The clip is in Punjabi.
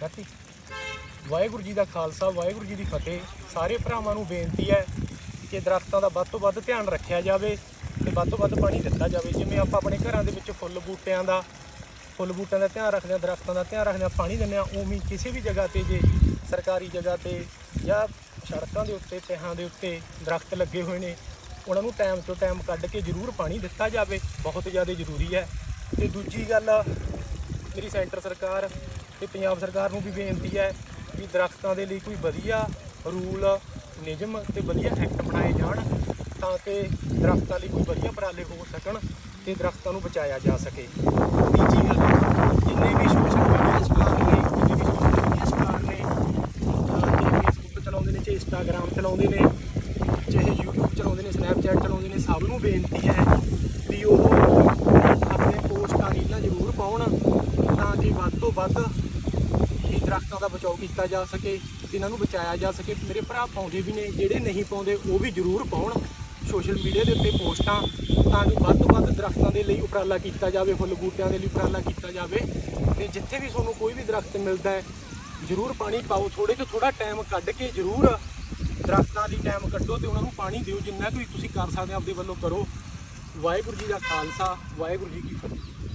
ਰਾਤੀ ਵਾਹਿਗੁਰੂ ਜੀ ਦਾ ਖਾਲਸਾ, ਵਾਹਿਗੁਰੂ ਜੀ ਦੀ ਫਤਿਹ। ਸਾਰੇ ਭਰਾਵਾਂ ਨੂੰ ਬੇਨਤੀ ਹੈ ਕਿ ਦਰਖਤਾਂ ਦਾ ਵੱਧ ਤੋਂ ਵੱਧ ਧਿਆਨ ਰੱਖਿਆ ਜਾਵੇ ਤੇ ਵੱਧ ਤੋਂ ਵੱਧ ਪਾਣੀ ਦਿੱਤਾ ਜਾਵੇ। ਜਿਵੇਂ ਆਪਾਂ ਆਪਣੇ ਘਰਾਂ ਦੇ ਵਿੱਚ ਫੁੱਲ ਬੂਟਿਆਂ ਦਾ, ਫੁੱਲ ਬੂਟਿਆਂ ਦਾ ਧਿਆਨ ਰੱਖਦੇ ਹਾਂ, ਦਰਖਤਾਂ ਦਾ ਧਿਆਨ ਰੱਖਦੇ ਹਾਂ, ਪਾਣੀ ਦਿੰਦੇ ਹਾਂ, ਉਵੇਂ ਕਿਸੇ ਵੀ ਜਗ੍ਹਾ ਤੇ ਜੇ ਸਰਕਾਰੀ ਜਗ੍ਹਾ ਤੇ ਜਾਂ ਸੜਕਾਂ ਦੇ ਉੱਤੇ ਤਿਹਾਂ ਦੇ ਉੱਤੇ ਦਰਖਤ ਲੱਗੇ ਹੋਏ ਨੇ, ਉਹਨਾਂ ਨੂੰ ਟਾਈਮ ਤੋਂ ਟਾਈਮ ਕੱਢ ਕੇ ਜ਼ਰੂਰ ਪਾਣੀ ਦਿੱਤਾ ਜਾਵੇ। ਬਹੁਤ ਜ਼ਿਆਦਾ ਜ਼ਰੂਰੀ ਹੈ। ਤੇ ਦੂਜੀ ਗੱਲ, ਮੇਰੀ ਸੈਂਟਰ ਸਰਕਾਰ ਤੇ ਪੰਜਾਬ ਸਰਕਾਰ ਨੂੰ ਵੀ ਬੇਨਤੀ ਹੈ ਵੀ ਦਰਖਤਾਂ ਦੇ ਲਈ ਕੋਈ ਵਧੀਆ ਰੂਲ, ਨਿਯਮ ਤੇ ਵਧੀਆ ਐਕਟ ਬਣਾਏ ਜਾਣ ਤਾਂ ਕਿ ਦਰਖਤਾਂ ਲਈ ਕੋਈ ਵਧੀਆ ਉਪਰਾਲੇ ਹੋ ਸਕਣ ਤੇ ਦਰਖਤਾਂ ਨੂੰ ਬਚਾਇਆ ਜਾ ਸਕੇ। ਤੀਜੀ ਗੱਲ, ਜਿੰਨੇ ਵੀ ਸੋਸ਼ਲ ਮੀਡੀਆ ਸਟਾਰ ਨੇ, ਜਿੰਨੇ ਵੀ ਸੋਸ਼ਲ ਮੀਡੀਆ ਸਟਾਰ ਨੇ ਚਾਹੇ ਫੇਸਬੁੱਕ ਚਲਾਉਂਦੇ ਨੇ ਚਾਹੇ ਇੰਸਟਾਗ੍ਰam ਚਲਾਉਂਦੇ ਨੇ ਚਾਹੇ YouTube ਚਲਾਉਂਦੇ ਨੇ ਸਨੈਪਚੈਟ ਚਲਾਉਂਦੇ ਨੇ, ਸਭ ਨੂੰ ਬੇਨਤੀ ਹੈ ਵੀ ਉਹ ਆਪਣੇ ਪੋਸਟਾਂ ਰੀਲਾਂ ਜ਼ਰੂਰ ਪਾਉਣ ਤਾਂ ਕਿ ਵੱਧ ਤੋਂ ਵੱਧ ਦਰਖਤਾਂ ਦਾ ਬਚਾਓ ਕੀਤਾ ਜਾ ਸਕੇ ਤੇ ਇਹਨਾਂ ਨੂੰ ਬਚਾਇਆ ਜਾ ਸਕੇ। ਮੇਰੇ ਭਰਾ ਪਾਉਂਦੇ ਵੀ ਨੇ, ਜਿਹੜੇ ਨਹੀਂ ਪਾਉਂਦੇ, ਉਹ ਵੀ ਜ਼ਰੂਰ ਪਾਉਣ। ਸੋਸ਼ਲ ਮੀਡੀਆ ਦੇ ਉੱਤੇ ਪੋਸਟਾਂ ਤਾਂ ਕਿ ਵੱਧ ਤੋਂ ਵੱਧ ਦਰਖਤਾਂ ਦੇ ਲਈ ਉਪਰਾਲਾ ਕੀਤਾ ਜਾਵੇ, ਫੁੱਲ ਬੂਟਿਆਂ ਦੇ ਲਈ ਉਪਰਾਲਾ ਕੀਤਾ ਜਾਵੇ। ਤੇ ਜਿੱਥੇ ਵੀ ਤੁਹਾਨੂੰ ਕੋਈ ਵੀ ਦਰਖਤ ਮਿਲਦਾ ਹੈ, ਜ਼ਰੂਰ ਪਾਣੀ ਪਾਓ। ਥੋੜੇ ਤੋਂ ਥੋੜਾ ਟਾਈਮ ਕੱਢ ਕੇ ਜ਼ਰੂਰ ਦਰਖਤਾਂ ਲਈ ਟਾਈਮ ਕੱਢੋ ਤੇ ਉਹਨਾਂ ਨੂੰ ਪਾਣੀ ਦਿਓ। ਜਿੰਨਾ ਕੁ ਤੁਸੀਂ ਕਰ ਸਕਦੇ ਹੋ, ਆਪਦੇ ਵੱਲੋਂ ਕਰੋ। ਵਾਹਿਗੁਰੂ ਜੀ ਦਾ ਖਾਲਸਾ, ਵਾਹਿਗੁਰੂ ਜੀ ਕੀ ਫਤਿਹ।